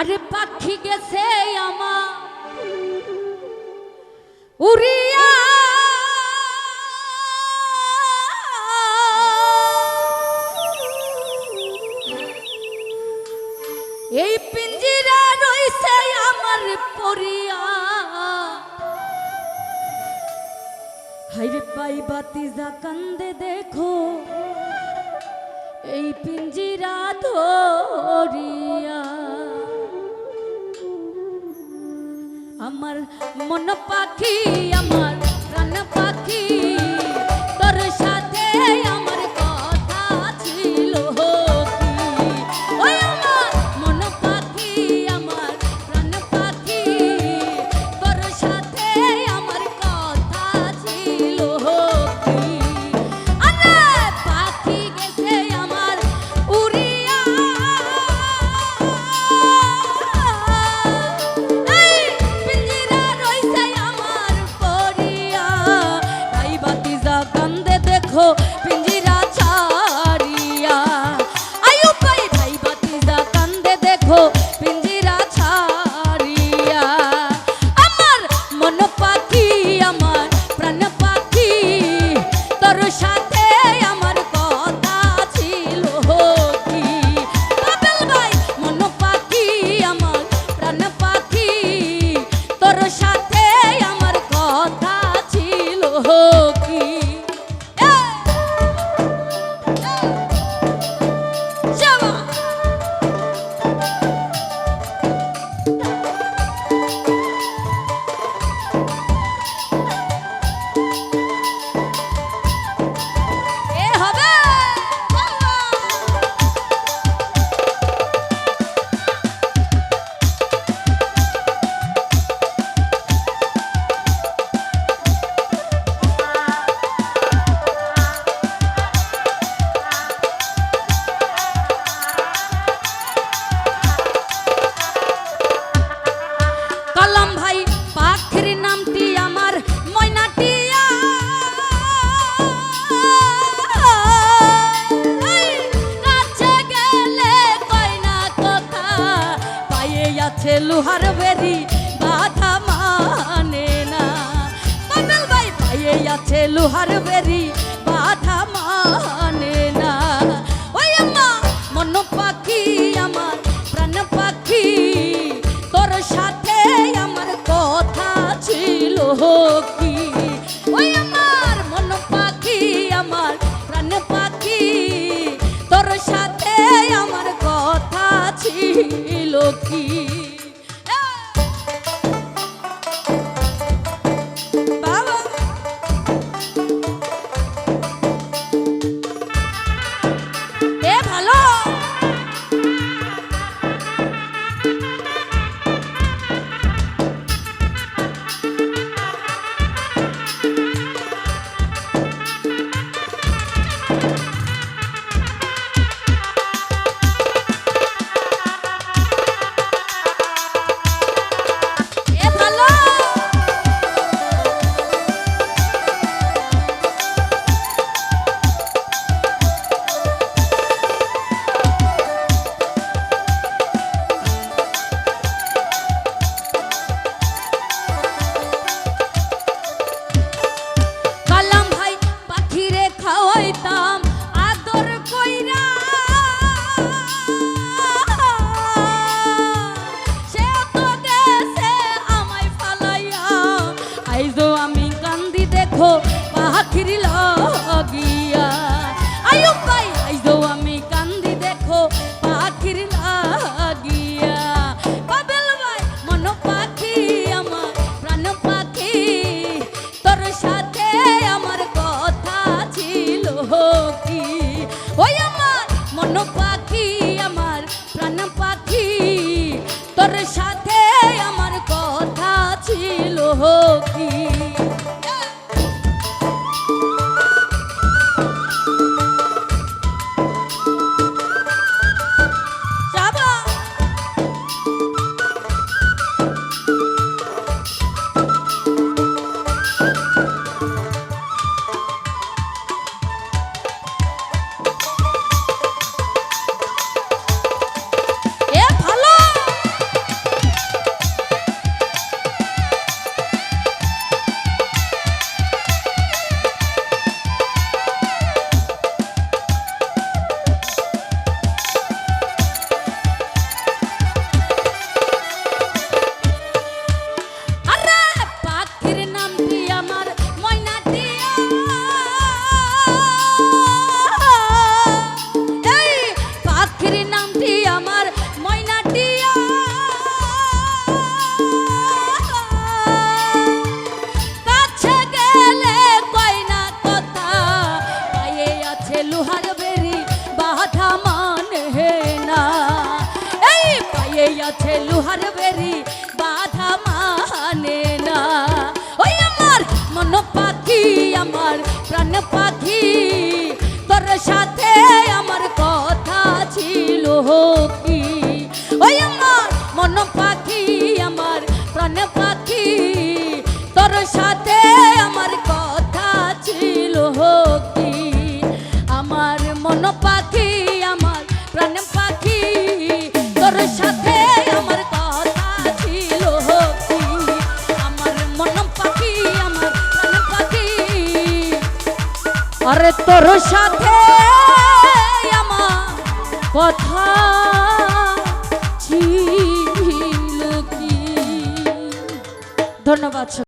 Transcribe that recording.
আরে পাখি গেছে আমার। উড়িয়া। এই পিঞ্জিরা রইছে আমার পরিয়া। হাইরে পাই বাতি যা কান্দে দেখো, এই পিঞ্জিরা ধরিয়া। আমার মন পাখি আমার প্রাণ পাখি। আছে লোহার বেরি বাধা মানে না। বাদল ভাই পায়ে আছে লোহার বেরি বাধা মানে না। ওই আমা মন পাখি আমার, প্রাণ পাখি। তোর সাথে আমার কথা ছিল কি? পাখির লাগিয়া। আয়ুব ভাই আইজো আমি কান্দি দেখো পাখির লাগিয়া। বাবেল ভাই, মন পাখি, আমার সাথে আমার কথা ছিল কি? ওই আমার মন পাখি, আমার সাথে আমার কথা ছিল কি? আছে লোহার বেরি, বাধা মানে না। ওই আমার মন পাখি, আমার প্রাণ পাখি, তোর সাথে আমার কথা ছিল কি? ওই আমার মন পাখি, আমার প্রাণ পাখি, তোর সাথে আমার কথা ছিল কি? আমার মন পাখি আরে তোর সাথে আমার কথা ছিল কি? ধন্যবাদ